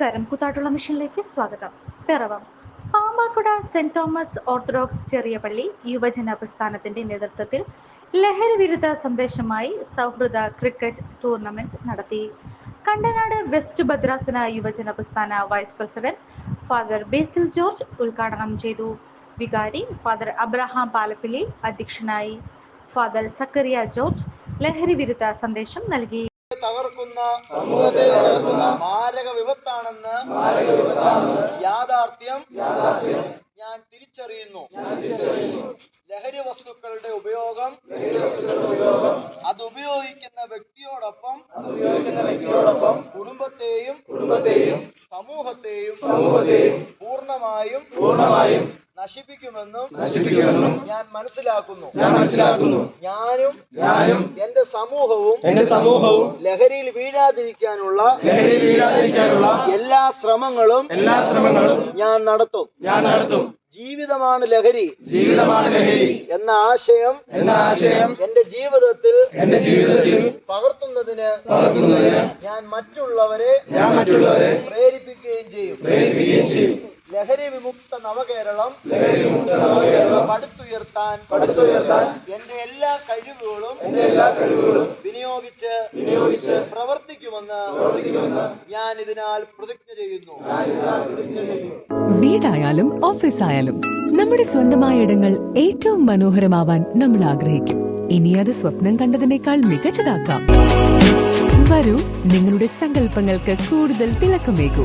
നമസ്കാരം. കൂത്താട്ടുള്ള മിഷനിലേക്ക് സ്വാഗതം. Piravom. Pampakuda Saint Thomas Orthodox ചെറിയ പള്ളി യുവജന പ്രസ്ഥാനത്തിന്റെ നേതൃത്വത്തിൽ ലഹരി വിരുദ്ധ സന്ദേശമായി സൗഹൃദ ക്രിക്കറ്റ് ടൂർണമെന്റ് നടത്തി. കണ്ടനാട് വെസ്റ്റ് ഭദ്രാസന യുവജന പ്രസ്ഥാന vice president Father Basil George ഉദ്ഘാടനം ചെയ്തു. വികാരി ഫാദർ അബ്രഹാം പാലപ്പിള്ളി അധ്യക്ഷനായി. ഫാദർ സക്കറിയ ജോർജ് ലഹരി വിരുദ്ധ സന്ദേശം നൽകി. തകർക്കുന്ന സമൂഹത്തെ തകർക്കുന്ന മാരക വിപത്താണെന്ന് യാഥാർത്ഥ്യം ഞാൻ തിരിച്ചറിയുന്നു. ലഹരി വസ്തുക്കളുടെ ഉപയോഗം അത് ഉപയോഗിക്കുന്ന വ്യക്തിയോടൊപ്പം കുടുംബത്തെയും കുടുംബത്തെയും സമൂഹത്തെയും സമൂഹത്തെയും പൂർണമായും പൂർണമായും നശിപ്പിക്കുമെന്നും നശിപ്പിക്കുമെന്നും ഞാൻ മനസ്സിലാക്കുന്നു. ഞാൻ മനസ്സിലാക്കുന്നു. ഞാനും ഞാനും എന്റെ സമൂഹവും എന്റെ സമൂഹവും ലഹരിയിൽ വീഴാതിരിക്കാനുള്ള ലഹരിയിൽ വീഴാതിരിക്കാനുള്ള എല്ലാ ശ്രമങ്ങളും എല്ലാ ശ്രമങ്ങളും ഞാൻ നടത്തും. ഞാൻ നടത്തും. ജീവിതമാണ് ലഹരി. ജീവിതമാണ് ലഹരി. എന്ന ആശയം എന്ന ആശയം എന്റെ ജീവിതത്തിൽ എന്റെ ജീവിതത്തിൽ പകർത്തുന്നതിന് പകർത്തുന്നതിന് ഞാൻ മറ്റുള്ളവരെ ഞാൻ മറ്റുള്ളവരെ പ്രേരിപ്പിക്കുകയും ചെയ്യും. പ്രേരിപ്പിക്കുകയും ചെയ്യും. ലഹരി വിമുക്ത നവകേരളം പടുത്തുയർത്താൻ പടുത്തുയർത്താൻ എന്റെ എല്ലാ കഴിവുകളും എന്റെ എല്ലാ കഴിവുകളും വിനിയോഗിച്ച് വിനിയോഗിച്ച് പ്രവർത്തിക്കുമെന്ന് ഞാൻ ഇതിനാൽ പ്രതിജ്ഞ ചെയ്യുന്നു. വീടായാലും ഓഫീസായാലും നമ്മുടെ സ്വന്തമായ ഇടങ്ങൾ ഏറ്റവും മനോഹരമാവാൻ നമ്മൾ ആഗ്രഹിക്കും. ഇനി അത് സ്വപ്നം കണ്ടതിനേക്കാൾ മികച്ചതാക്കാം. വരൂ നിങ്ങളുടെ സങ്കല്പങ്ങൾക്ക് കൂടുതൽ തിളക്കമേകൂ.